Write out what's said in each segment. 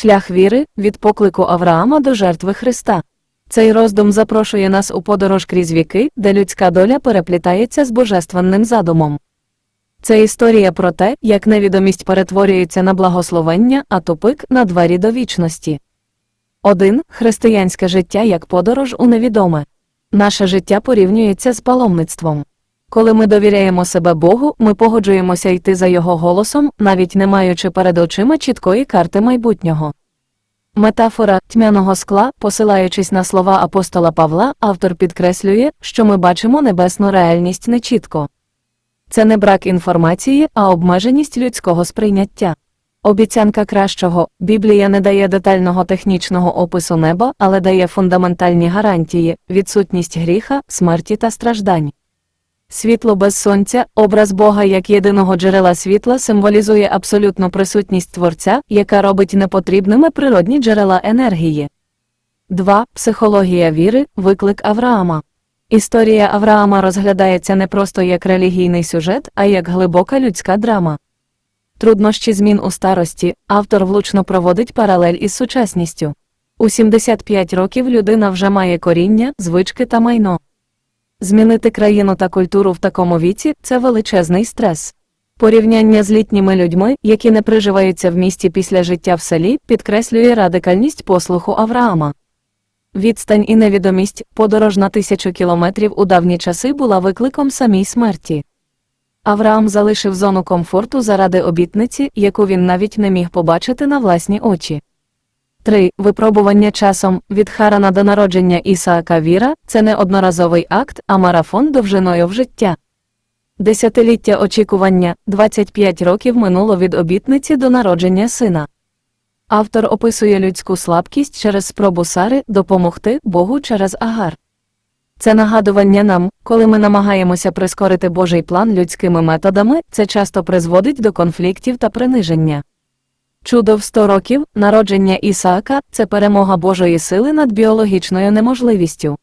Шлях віри від поклику Авраама до жертви Христа. Цей роздум запрошує нас у подорож крізь віки, де людська доля переплітається з божественним задумом. Це історія про те, як невідомість перетворюється на благословення, а тупик на двері до вічності. 1. Християнське життя як подорож у невідоме. Наше життя порівнюється з паломництвом. Коли ми довіряємо себе Богу, ми погоджуємося йти за Його голосом, навіть не маючи перед очима чіткої карти майбутнього. Метафора тьмяного скла, посилаючись на слова апостола Павла, автор підкреслює, що ми бачимо небесну реальність нечітко. Це не брак інформації, а обмеженість людського сприйняття. Обіцянка кращого Біблія не дає детального технічного опису неба, але дає фундаментальні гарантії, відсутність гріха, смерті та страждань. Світло без сонця, образ Бога як єдиного джерела світла символізує абсолютну присутність Творця, яка робить непотрібними природні джерела енергії. 2. Психологія віри, виклик Авраама. Історія Авраама розглядається не просто як релігійний сюжет, а як глибока людська драма. Труднощі змін у старості автор влучно проводить паралель із сучасністю. У 75 років людина вже має коріння, звички та майно. Змінити країну та культуру в такому віці це величезний стрес. Порівняння з літніми людьми, які не приживаються в місті після життя в селі, підкреслює радикальність послуху Авраама. Відстань і невідомість, подорож на тисячу кілометрів у давні часи була викликом самій смерті. Авраам залишив зону комфорту заради обітниці, яку він навіть не міг побачити на власні очі. 3. Випробування часом від Харана до народження Ісаака Віра це не одноразовий акт, а марафон довжиною в життя. Десятиліття очікування 25 років минуло від обітниці до народження сина. Автор описує людську слабкість через спробу Сари допомогти Богу через агар. Це нагадування нам, коли ми намагаємося прискорити Божий план людськими методами, це часто призводить до конфліктів та приниження. Чудо в 100 років, народження Ісаака це перемога Божої сили над біологічною неможливістю.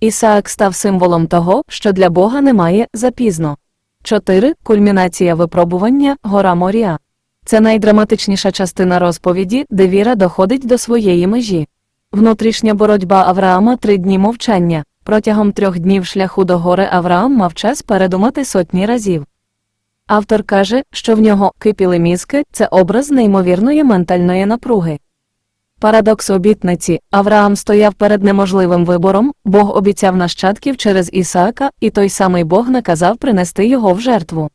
Ісаак став символом того, що для Бога немає запізно. 4. Кульмінація випробування гора Морія. Це найдраматичніша частина розповіді, де віра доходить до своєї межі. Внутрішня боротьба Авраама три дні мовчання. Протягом трьох днів шляху до гори Авраам мав час передумати сотні разів. Автор каже, що в нього кипіли мізки це образ неймовірної ментальної напруги. Парадокс обітниці Авраам стояв перед неможливим вибором, Бог обіцяв нащадків через Ісаака, і той самий Бог наказав принести його в жертву.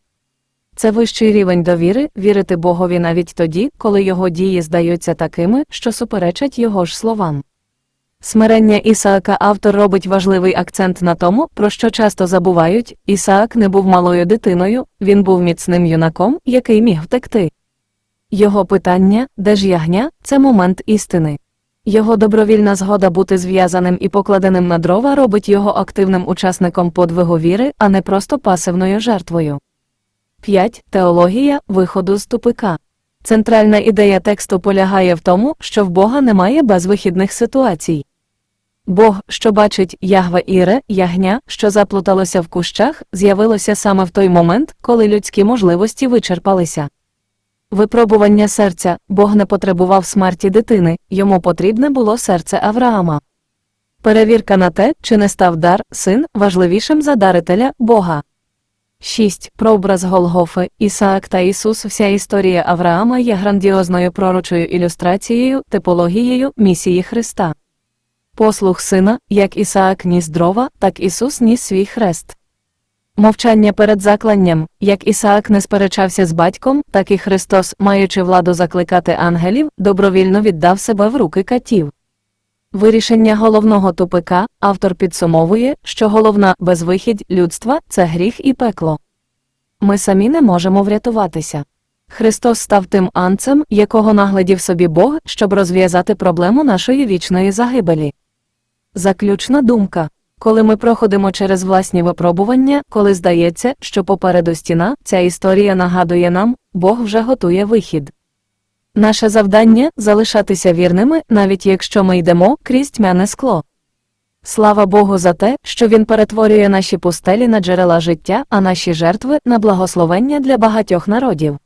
Це вищий рівень довіри вірити Богові навіть тоді, коли його дії здаються такими, що суперечать його ж словам. Смирення Ісаака автор робить важливий акцент на тому, про що часто забувають Ісаак не був малою дитиною, він був міцним юнаком, який міг втекти. Його питання, де ж ягня, це момент істини. Його добровільна згода бути зв'язаним і покладеним на дрова робить його активним учасником подвигу віри, а не просто пасивною жертвою. 5. Теологія виходу з тупика. Центральна ідея тексту полягає в тому, що в Бога немає безвихідних ситуацій. Бог, що бачить Ягве Іре, ягня, що заплуталося в кущах, з'явилося саме в той момент, коли людські можливості вичерпалися. Випробування серця Бог не потребував смерті дитини, йому потрібне було серце Авраама. Перевірка на те, чи не став дар, син, важливішим за дарителя Бога. 6. Прообраз Голгофи, Ісаак та Ісус. Вся історія Авраама є грандіозною пророчою ілюстрацією, типологією місії Христа. Послух сина, як Ісаак ніс дрова, так Ісус ніс свій хрест. Мовчання перед закланням, як Ісаак не сперечався з батьком, так і Христос, маючи владу закликати ангелів, добровільно віддав себе в руки катів. Вирішення головного тупика автор підсумовує, що головна безвихідь людства це гріх і пекло. Ми самі не можемо врятуватися. Христос став тим анцем, якого наглядів собі Бог, щоб розв'язати проблему нашої вічної загибелі. Заключна думка коли ми проходимо через власні випробування, коли здається, що попереду стіна, ця історія нагадує нам, Бог вже готує вихід. Наше завдання залишатися вірними, навіть якщо ми йдемо крізь тьмяне скло. Слава Богу за те, що Він перетворює наші пустелі на джерела життя, а наші жертви на благословення для багатьох народів.